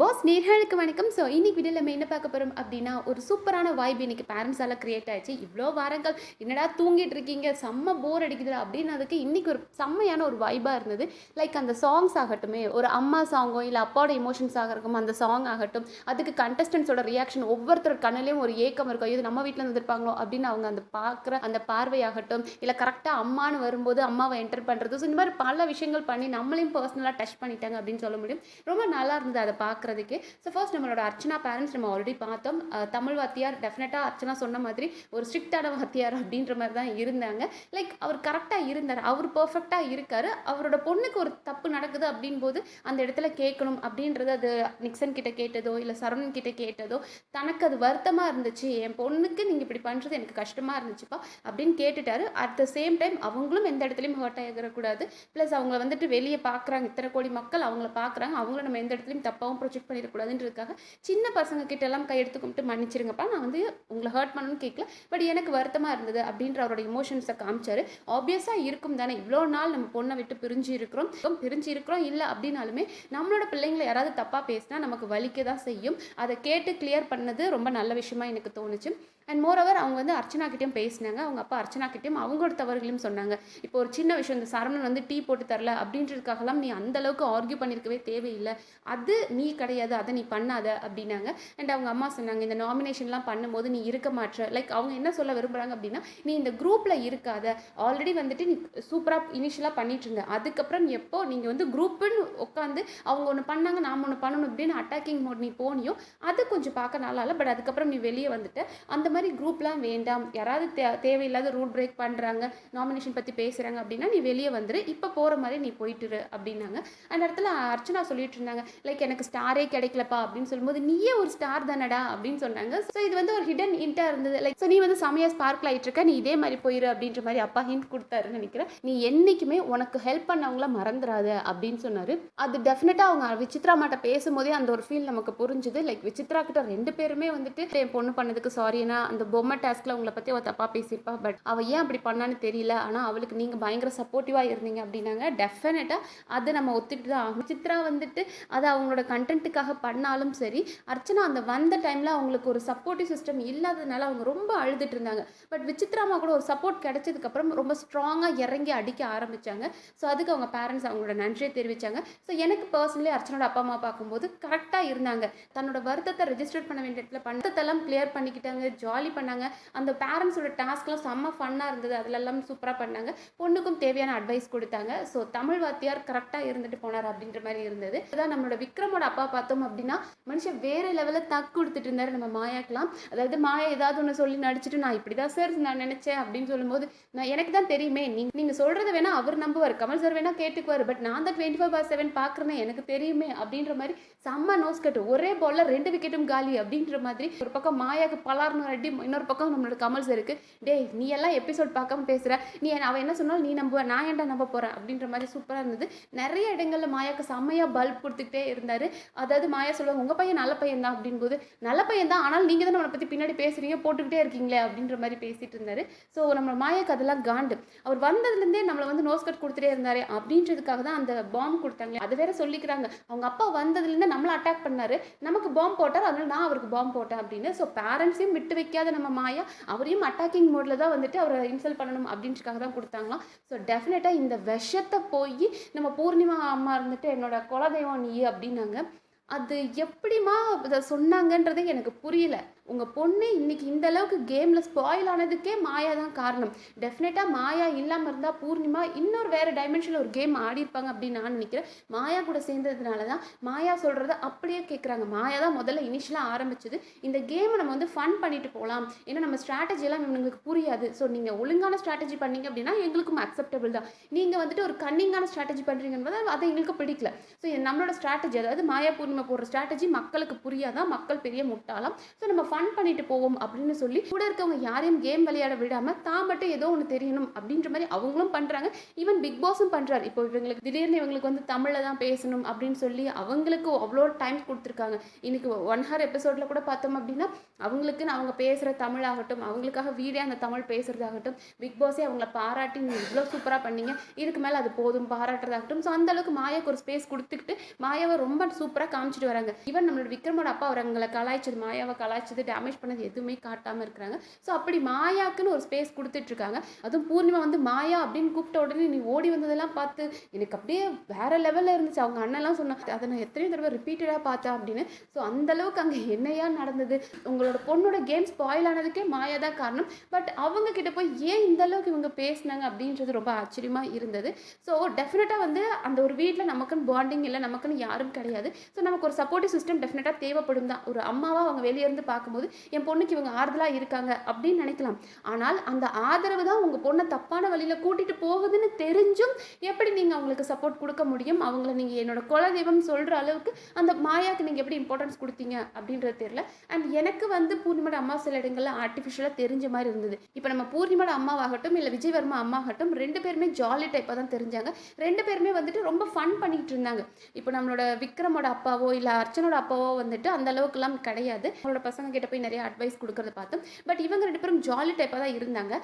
Pass நேர்களுக்கு வணக்கம். So இன்றைக்கி வீடியோவில் நம்ம என்ன பார்க்க போகிறோம் அப்படின்னா ஒரு சூப்பரான வாய்ப்பு இன்னைக்கு பேரண்ட்ஸால் க்ரியேட் ஆயிடுச்சு. இவ்வளோ வாரங்கள் என்னடா தூங்கிட்டு இருக்கீங்க? செம்ம போர் அடிக்குது அப்படின்னதுக்கு இன்றைக்கி ஒரு செம்மையான ஒரு வைபாக இருந்தது. லைக் அந்த சாங்ஸ் ஆகட்டுமே ஒரு அம்மா சாங்கோ இல்லை அப்பாவோட எமோஷன்ஸ் ஆகட்டும் அந்த சாங் ஆகட்டும் அதுக்கு கண்டஸ்டன்ஸோட ரியாக்ஷன் ஒவ்வொருத்தர் கண்ணிலையும் ஒரு ஏக்கம் இருக்கும் இது நம்ம வீட்டில் வந்துருப்பாங்களோ அப்படின்னு அவங்க அந்த பார்க்குற அந்த பார்வையாகட்டும் இல்லை கரெக்டாக அம்மான்னு வரும்போது அம்மாவை என்டர் பண்ணுறது ஸோ இந்த மாதிரி பல விஷயங்கள் பண்ணி நம்மளையும் பர்சனலாக டச் பண்ணிட்டாங்க அப்படின்னு சொல்ல முடியும். ரொம்ப நல்லா இருந்தது அதை பார்க்குறதுக்கு. ஸோ ஃபர்ஸ்ட் நம்மளோட அர்ச்சனா பேரண்ட்ஸ் நம்ம ஆல்ரெடி பார்த்தோம். தமிழ் வாத்தியார் டெஃபினட்டாக அர்ச்சனா சொன்ன மாதிரி ஒரு ஸ்ட்ரிக்டான வாத்தியார் அப்படின்ற மாதிரி தான் இருந்தாங்க. லைக் அவர் கரெக்டாக இருந்தார். அவர் பர்ஃபெக்டாக இருக்கார். அவரோட பொண்ணுக்கு ஒரு தப்பு நடக்குது அப்படின் போது அந்த இடத்துல கேட்கணும் அப்படின்றது அது நிக்சன் கிட்ட கேட்டதோ இல்லை சரவணன் கிட்ட கேட்டதோ தனக்கு அது வருத்தமாக இருந்துச்சு. என் பொண்ணுக்கு நீங்கள் இப்படி பண்ணுறது எனக்கு கஷ்டமாக இருந்துச்சுப்பா அப்படின்னு கேட்டுட்டாரு. அட் த சேம் டைம் அவங்களும் எந்த இடத்துலையும் ஹர்ட் ஆகிடக்கூடாது ப்ளஸ் அவங்கள வந்துட்டு வெளியே பார்க்குறாங்க இத்தனை கோடி மக்கள் அவங்கள பார்க்குறாங்க அவங்கள நம்ம எந்த இடத்துலையும் தப்பாகவும் ப்ரொஜெக்ட் பண்ணிடக்கூடாதுன்றதுக்காக சின்ன பசங்க கிட்ட எல்லாம் கையெடுத்து கும்பிட்டு மன்னிச்சிருங்கப்பா நான் வந்து உங்களை ஹர்ட் பண்ணணும்னு கேட்கல. பட் எனக்கு வருத்தமாக இருந்தது அப்படின்ற அவரோட இமோஷன்ஸை காமிச்சாரு. ஆப்வியஸாக இருக்கும் தானே இவ்வளோ நாள் நம்ம பொண்ணை விட்டு பிரிஞ்சு இருக்கிறோம். பிரிஞ்சு இருக்கிறோம் இல்லை அப்படின்னாலுமே நம்மளோட பிள்ளைங்களை யாராவது தப்பாக பேசினா நமக்கு வலிக்க தான் செய்யும். அதை கேட்டு கிளியர் பண்ணது ரொம்ப நல்ல விஷயமா எனக்கு தோணுச்சு. அண்ட் மோரோவர் அவங்க வந்து அர்ச்சனாக்கிட்டையும் பேசினாங்க. அவங்க அப்பா அர்ச்சனாக்கிட்டையும் அவங்களோட தவறுகளையும் சொன்னாங்க. இப்போ ஒரு சின்ன விஷயம் இந்த சரவணன் வந்து டீ போட்டு தரல அப்படின்றதுக்காகலாம் நீ அந்த அளவுக்கு ஆர்கியூ பண்ணியிருக்கவே தேவையில்லை. அது நீ கிடையாது அதை நீ பண்ணாத அப்படின்னாங்க. அண்ட் அவங்க அம்மா சொன்னாங்க இந்த நாமினேஷன்லாம் பண்ணும்போது நீ இருக்க மாட்ற. லைக் அவங்க என்ன சொல்ல விரும்புகிறாங்க அப்படின்னா நீ இந்த குரூப்பில் இருக்காத. ஆல்ரெடி வந்துட்டு நீ சூப்பராக இனிஷியலாக பண்ணிட்டு இருந்த அதுக்கப்புறம் எப்போ நீங்கள் வந்து குரூப்புன்னு உட்காந்து அவங்க ஒன்று பண்ணாங்க நாம் ஒன்று பண்ணணும் அப்படின்னு அட்டாக்கிங் மோட் நீ போனியோ அது கொஞ்சம் பார்க்க நல்லா இல்லை. பட் அதுக்கப்புறம் நீ வெளியே வந்துட்டு. அந்த மாதிரி மாதிரி குரூப்லாம் வேண்டாம். யாராவது தே தேவையில்லாத ரூல் பிரேக் பண்ணுறாங்க நாமினேஷன் பற்றி பேசுகிறாங்க அப்படின்னா நீ வெளியே வந்துரு. இப்போ போகிற மாதிரி நீ போயிட்டுரு அப்படின்னாங்க. அந்த இடத்துல அர்ச்சனா சொல்லிட்டு இருந்தாங்க லைக் எனக்கு ஸ்டாரே கிடைக்கலப்பா அப்படின்னு சொல்லும்போது நீயே ஒரு ஸ்டார் தானடா அப்படின்னு சொன்னாங்க. ஸோ இது வந்து ஒரு ஹிடன் இன்ட்டாக இருந்தது. லைக் ஸோ நீ வந்து செமையாக ஸ்பார்க்கில் ஆகிட்டு இருக்க நீ இதே மாதிரி போயிரு அப்படின்ற மாதிரி அப்பா ஹிண்ட் கொடுத்தாருன்னு நினைக்கிறேன். நீ என்னைக்குமே உனக்கு ஹெல்ப் பண்ணவங்கள மறந்துடாத அப்படின்னு சொன்னார். அது டெஃபினட்டாக அவங்க விசித்ரா மாட்ட பேசும்போதே அந்த ஒரு ஃபீல் நமக்கு புரிஞ்சுது. லைக் விசித்ரா கிட்ட ரெண்டு பேருமே வந்துட்டு என் பொண்ணு பண்ணதுக்கு சாரினா அந்த பொம்மை டாஸ்கில் உங்களை பற்றி அவள் தப்பாக பேசியிருப்பா. பட் அவள் ஏன் அப்படி பண்ணான்னு தெரியல. ஆனால் அவளுக்கு நீங்கள் பயங்கர சப்போர்ட்டிவாக இருந்தீங்க அப்படின்னாங்க. டெஃபினட்டாக அதை நம்ம ஒத்துட்டு தான் ஆகும் சித்ரா வந்துட்டு அதை அவங்களோட கண்டென்ட்டுக்காக பண்ணாலும் சரி அர்ச்சனா அந்த வந்த டைமில் அவங்களுக்கு ஒரு சப்போர்ட்டிவ் சிஸ்டம் இல்லாததுனால அவங்க ரொம்ப அழுதுட்டு இருந்தாங்க. பட் விசித்ராமா கூட ஒரு சப்போர்ட் கிடைச்சதுக்கப்புறம் ரொம்ப ஸ்ட்ராங்காக இறங்கி அடிக்க ஆரம்பித்தாங்க ஸோ அதுக்கு அவங்க பேரண்ட்ஸ் அவங்களோட நன்றியை தெரிவித்தாங்க ஸோ எனக்கு பர்சனலி அர்ச்சனோட அப்பா அம்மா பார்க்கும்போது கரெக்டாக இருந்தாங்க. தன்னோட வருத்தத்தை ரெஜிஸ்டர் பண்ண வேண்டிய இடத்துல பண்டத்தெல்லாம் கிளியர் பண்ணிக்கிட்டாங்க. ஜாலி பண்ணாங்க. அந்த பேரண்ட்ஸோட டாஸ்க்லாம் செம்ம ஃபன்னாக இருந்தது. அதிலெல்லாம் சூப்பராக பண்ணாங்க. பொண்ணுக்கும் தேவையான அட்வைஸ் கொடுத்தாங்க. ஸோ தமிழ் வாத்தியார் கரெக்டாக இருந்துட்டு போனார் அப்படின்ற மாதிரி இருந்தது. அதான் நம்மளோட விக்ரமோட அப்பா பார்த்தோம் அப்படின்னா மனுஷன் வேற லெவலில் தக்கு கொடுத்துட்டு இருந்தார். நம்ம மாயாக்கெல்லாம் அதாவது மாயா ஏதாவது ஒன்று சொல்லி நடிச்சிட்டு நான் இப்படி தான் சார் நான் நினச்சேன் அப்படின்னு சொல்லும்போது நான் எனக்கு தான் தெரியுமே. நீங்க நீங்கள் சொல்கிறத வேணா அவர் நம்புவார். கமல் சார் வேணா கேட்டுக்குவார். பட் நான் தான் டுவெண்ட்டி ஃபோர் பார் செவன் பார்க்குறேனே எனக்கு தெரியுமே அப்படின்ற மாதிரி செம்ம நோஸ் கட்டு ஒரே பாலில் ரெண்டு விக்கெட்டும் காலி அப்படின்ற மாதிரி. ஒரு பக்கம் மாயாக்கு பலார்னு அடி இன்னொரு பக்கம் நம்மளோட கமல்ஸ் இருக்குது டேய் நீ எல்லாம் எபிசோட் பார்க்காம பேசுற. நீ அவன் என்ன சொன்னாலும் நீ நம்புவ நான் ஏன்டா நம்ப போகிறேன் அப்படின்ற மாதிரி சூப்பராக இருந்தது. நிறைய இடங்கள்ல மாயாக்கு செம்மையாக பல்ப் கொடுத்துக்கிட்டே இருந்தாரு. அதாவது மாயா சொல்லுவாங்க உங்க பையன் நல்ல பையன் தான். அப்படின்போது நல்ல பையன் தான் ஆனால் நீங்க தான் நம்மளை பத்தி பின்னாடி பேசுறீங்க போட்டுக்கிட்டே இருக்கீங்களே. அப்படின்ற மாதிரி பேசிட்டு இருந்தாரு. ஸோ நம்ம மாயாக்கு அதெல்லாம் காண்டு. அவர் வந்ததுலேருந்தே நம்மளை வந்து நோஸ் கட் கொடுத்துட்டே இருந்தாரு. அப்படின்றதுக்காக தான் அந்த பாம்பு கொடுத்தாங்க அது வேற சொல்லிக்கிறாங்க. அவங்க அப்பா வந்ததுலேருந்து நம்மளை அட்டாக் பண்ணாரு. நமக்கு பாம்பு போட்டார் அதனால நான் அவருக்கு பாம்பு போட்டேன் அப்படின்னு. ஸோ பேரண்ட்ஸையும் விட்டு வைக்காத நம்ம மாயா அவரையும் அட்டாக்கிங் மோடில் தான் வந்துட்டு அவரை இன்சல்ட் பண்ணணும் அப்படின்றதுக்காக தான் கொடுத்தாங்களாம். ஸோ டெஃபினட்டாக இந்த விஷத்தை போய் நம்ம பூர்ணிமா அம்மா இருந்துட்டு என்னோட குலதெய்வம் நீ அப்படின்னாங்க. அது எப்படிமா இதை சொன்னாங்கன்றதே எனக்கு புரியல. உங்கள் பொண்ணு இன்னைக்கு இந்த அளவுக்கு கேமில் ஸ்பாயில் ஆனதுக்கே மாயா தான் காரணம். டெஃபினட்டாக மாயா இல்லாமல் இருந்தால் பூர்ணிமா இன்னொரு வேறு டைமென்ஷனில் ஒரு கேம் ஆடிருப்பாங்க அப்படின்னு நான் நினைக்கிறேன். மாயா கூட சேர்ந்ததுனால தான் மாயா சொல்கிறத அப்படியே கேட்குறாங்க மாயா தான் முதல்ல இனிஷியலாக ஆரம்பிச்சது. இந்த கேமை நம்ம வந்து ஃபன் பண்ணிட்டு போகலாம் ஏன்னா நம்ம strategy எல்லாம் இவங்களுக்கு புரியாது. ஸோ நீங்கள் ஒழுங்கான ஸ்ட்ராட்டஜி பண்ணீங்க அப்படின்னா எங்களுக்கும் அக்செப்டபிள் தான். நீங்கள் வந்துட்டு ஒரு கன்னிங்கான ஸ்ட்ராட்டஜி பண்ணுறீங்கன்றது அதை எங்களுக்கு பிடிக்கல. ஸோ நம்மளோட ஸ்ட்ராட்டஜி அதாவது மாயா பூர்ணிமா போடுற ஸ்ட்ராட்டஜி மக்களுக்கு புரியாதான் மக்கள் பெரிய முட்டாளாம் ஸோ நம்ம ஃபன் ஃபன் பண்ணிட்டு போவோம் அப்படின்னு சொல்லி கூட இருக்கவங்க யாரையும் கேம் விளையாட விடாம தான் மட்டும் ஏதோ ஒன்று தெரியணும் அப்படின்ற மாதிரி அவங்களும் பண்றாங்க. ஈவன் பிக் பாஸும் பண்றாரு. இப்போ இவங்களுக்கு திடீர்னு இவங்களுக்கு வந்து தமிழில் தான் பேசணும் அப்படின்னு சொல்லி அவங்களுக்கு அவ்வளோ டைம் கொடுத்துருக்காங்க. இன்னைக்கு ஒன் ஹவர் எபிசோட்ல கூட பார்த்தோம் அப்படின்னா அவங்களுக்குன்னு அவங்க பேசுகிற தமிழாகட்டும் அவங்களுக்காக வீடே அந்த தமிழ் பேசுறதாகட்டும் பிக் பாஸே அவங்கள பாராட்டி நீங்கள் இவ்வளோ சூப்பராக பண்ணீங்க. இதுக்கு மேலே அது போதும் பாராட்டுறதாகட்டும். ஸோ அந்த அளவுக்கு மாயாவுக்கு ஒரு ஸ்பேஸ் கொடுத்துக்கிட்டு மாயாவை ரொம்ப சூப்பராக காமிச்சிட்டு வராங்க. ஈவன் நம்மளோட விக்ரமோட அப்பா அவங்களை கலாய்ச்சது மாயாவை கலாய்ச்சது டேமேஜ் பண்ணது எதுவுமே காட்டாமல் இருக்கிறாங்க. ஸோ அப்படி மாயாக்குன்னு ஒரு ஸ்பேஸ் கொடுத்துட்ருக்காங்க. அதுவும் பூர்ணிமா வந்து மாயா அப்படின்னு கூப்பிட்ட உடனே நீ ஓடி வந்ததெல்லாம் பார்த்து எனக்கு அப்படியே வேற லெவலில் இருந்துச்சு. அவங்க அண்ணன்லாம் சொன்னாங்க அதை நான் எத்தனையோ தடவை ரிப்பீட்டடாக பார்த்தேன் அப்படின்னு. ஸோ அந்தளவுக்கு அங்கே என்னையா நடந்தது? உங்களோட பொண்ணோட கேம் ஸ்பாயில் ஆனதுக்கே மாயா தான் காரணம். பட் அவங்க கிட்ட போய் ஏன் இந்த அளவுக்கு இவங்க பேசினாங்க? அப்படின்றது ரொம்ப ஆச்சரியமாக இருந்தது. ஸோ டெஃபினட்டாக வந்து அந்த ஒரு வீட்டில் நமக்குன்னு பாண்டிங் இல்லை நமக்குன்னு யாரும் கிடையாது. ஸோ நமக்கு ஒரு சப்போர்ட்டிவ் சிஸ்டம் டெஃபினட்டாக தேவைப்படும் தான். ஒரு அம்மாவாக அவங்க வெளியே இருந்து பார்க்கும்போது என் பொண்ணுக்கு இவங்க ஆறுதலாக இருக்காங்க அப்படின்னு நினைக்கலாம். ஆனால் அந்த ஆதரவு தான் உங்கள் பொண்ணை தப்பான வழியில் கூட்டிகிட்டு போகுதுன்னு தெரிஞ்சும் எப்படி நீங்கள் அவங்களுக்கு சப்போர்ட் கொடுக்க முடியும்? அவங்கள நீங்கள் என்னோட குலதெய்வம் சொல்கிற அளவுக்கு அந்த மாயாவுக்கு நீங்கள் எப்படி இம்பார்ட்டன்ஸ் கொடுத்தீங்க அப்படின்றது தெரியல. அண்ட் எனக்கு வந்து பூர்ணிமோட அம்மா சில இடங்களில் ஆர்டிஃபிஷியலாக தெரிஞ்ச மாதிரி இருந்தது. இப்போ நம்ம பூர்ணிமோட அம்மாவாகட்டும் இல்லை விஜயவர்மா அம்மாகட்டும் ரெண்டு பேருமே ஜாலி டைப்பாக தான் தெரிஞ்சாங்க. ரெண்டு பேருமே வந்துட்டு ரொம்ப ஃபன் பண்ணிகிட்டு இருந்தாங்க. இப்போ நம்மளோட விக்ரமோட அப்பாவோ இல்லை அர்ச்சனோட அப்பாவோ வந்துட்டு அந்த அளவுக்குலாம் கிடையாது. அவங்களோட பசங்க கிட்ட போய் நிறைய அட்வைஸ் கொடுக்கறத பார்த்தோம் பட் இவங்க ரெண்டு பேரும் ஜாலி டைப்பாக தான் இருந்தாங்க.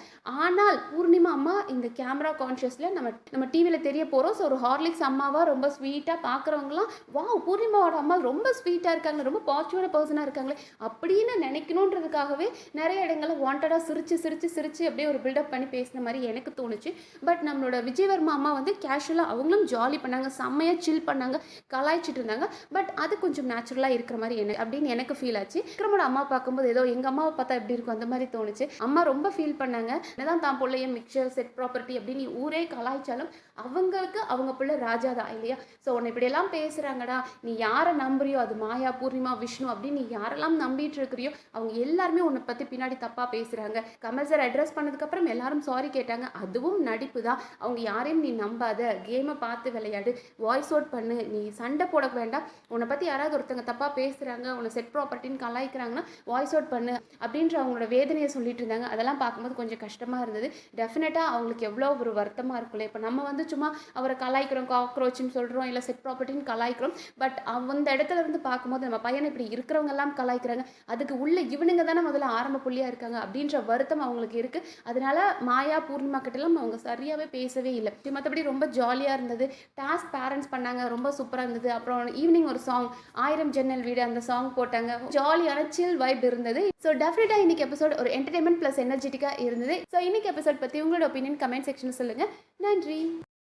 ஆனால் பூர்ணிமா அம்மா இந்த கேமரா கான்ஷியஸில் நம்ம நம்ம டிவியில் தெரிய போகிறோம் ஸோ ஒரு ஹார்லிக்ஸ் அம்மாவாக ரொம்ப ஸ்வீட்டாக பார்க்குறவங்களாம் வா பூர்ணிமாவோட அம்மா ரொம்ப ஸ்வீட்டாக இருக்காங்க ரொம்ப பாசிட்டிவான பர்சனாக இருக்காங்களே அப்படின்னு நினைக்கணுன்றதுக்காகவே நிறைய இடங்களில் வாண்டடாக சிரிச்சு சிரிச்சு சிரிச்சு அப்படியே ஒரு பில்டப் பண்ணி பேசின மாதிரி எனக்கு தோணுச்சு. பட் நம்மளோட விஜயவர்மா அம்மா வந்து கேஷுவலாக அவங்களும் ஜாலி பண்ணாங்க செம்மையாக சில் பண்ணாங்க கலாய்ச்சிட்டு இருந்தாங்க. பட் அது கொஞ்சம் நேச்சுரலாக இருக்கிற மாதிரி எனக்கு அப்படின்னு எனக்கு ஃபீல் ஆச்சு. விக்ரமோட அம்மா பார்க்கும்போது ஏதோ எங்கள் அம்மாவை பார்த்தா எப்படி இருக்கும் அந்த மாதிரி தோணுச்சு. அம்மா ரொம்ப ஃபீல் பண்ணாங்க. என்னதான் தான் பிள்ளைய மிக்சர் செட் ப்ராப்பர்ட்டி அப்படின்னு ஊரே கலாய்ச்சாலும் அவங்களுக்கு அவங்க பிள்ளை ராஜா தான் இல்லையா? ஸோ உன்னை இப்படியெல்லாம் பேசுகிறாங்கடா நீ யாரை நம்புறியோ? அது மாயா பூர்ணிமா விஷ்ணு அப்படின்னு நீ யாரெல்லாம் நம்பிட்டு இருக்கிறியோ அவங்க எல்லாருமே உன்னை பற்றி பின்னாடி தப்பாக பேசுகிறாங்க கமல் சார் அட்ரஸ் பண்ணதுக்கப்புறம் எல்லாரும் சாரி கேட்டாங்க. அதுவும் நடிப்பு தான் அவங்க யாரையும் நீ நம்பாத. கேமை பார்த்து விளையாடு. வாய்ஸ் அவுட் பண்ணு. நீ சண்டை போட வேண்டாம். உன்னை பற்றி யாராவது ஒருத்தங்க தப்பாக பேசுகிறாங்க உன்னை செட் ப்ராப்பர்ட்டின்னு கலாய்க்கிறாங்கன்னா வாய்ஸ் அவுட் பண்ணு அப்படின்ற அவங்களோட வேதனையை சொல்லிட்டு இருந்தாங்க. அதெல்லாம் பார்க்கும்போது கொஞ்சம் கஷ்டமாக இருந்தது. டெஃபினட்டாக அவங்களுக்கு எவ்வளோ ஒரு வருத்தமாக இருக்குல்ல இப்போ நம்ம வந்து சும்மா அவரை கலாய்க்கிறோம் காக்ரோச்சுன்னு சொல்கிறோம் இல்லை செட் ப்ராப்பர்ட்டின்னு கலாய்க்கிறோம். பட் அந்த இடத்துல இருந்து பார்க்கும்போது நம்ம பையனை இப்படி இருக்கிறவங்க எல்லாம் கலாய்க்கிறாங்க. அதுக்கு உள்ள இவனுங்க தானே முதல்ல ஆரம்ப புள்ளியாக இருக்காங்க அப்படின்ற வருத்தம் அவங்களுக்கு இருக்குது அதனால மாயா பூர்ணிமா கிட்டலாம் அவங்க சரியாகவே பேசவே இல்லை. மற்றபடி ரொம்ப ஜாலியாக இருந்தது. டாஸ்க் பேரண்ட்ஸ் பண்ணாங்க. ரொம்ப சூப்பராக இருந்தது. அப்புறம் ஈவினிங் ஒரு சாங் ஆயிரம் ஜன்னல் வீடு அந்த சாங் போட்டாங்க. ஜாலியான சில் வைப் இருந்தது. ஸோ டெஃபினட்டாக இன்னைக்கு எபிசோட் ஒரு என்டர்டைன்மெண்ட் ப்ளஸ் எனர்ஜெட்டிக்காக இருந்தது. ஸோ இன்னைக்கு எபிசோட் பற்றி உங்களோட ஒப்பீனியன் கமெண்ட் செக்ஷனில் சொல்லுங்கள் நன்றி.